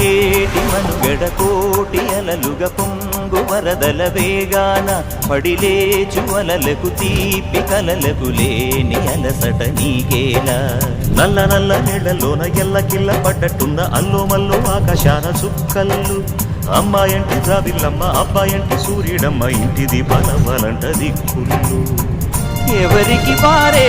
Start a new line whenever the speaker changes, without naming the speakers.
మనుగడ కోటి అలలుగ పొంగు వరదల వేగాన పడిలేచు అలలకు తీపి కలలకు లేని అలసట నీకేలా నల్ల నల్ల నీళ్ళలోన ఎల్లకిల్ల పడ్డట్టున్న అల్లో మల్లో ఆకాశాన చుక్కల్లు. అమ్మాయంటి జాబిల్లమ్మ అబ్బాయంటి సూర్యుడమ్మ ఇంటిది బలవలంట దిక్కులు ఎవరికి పారే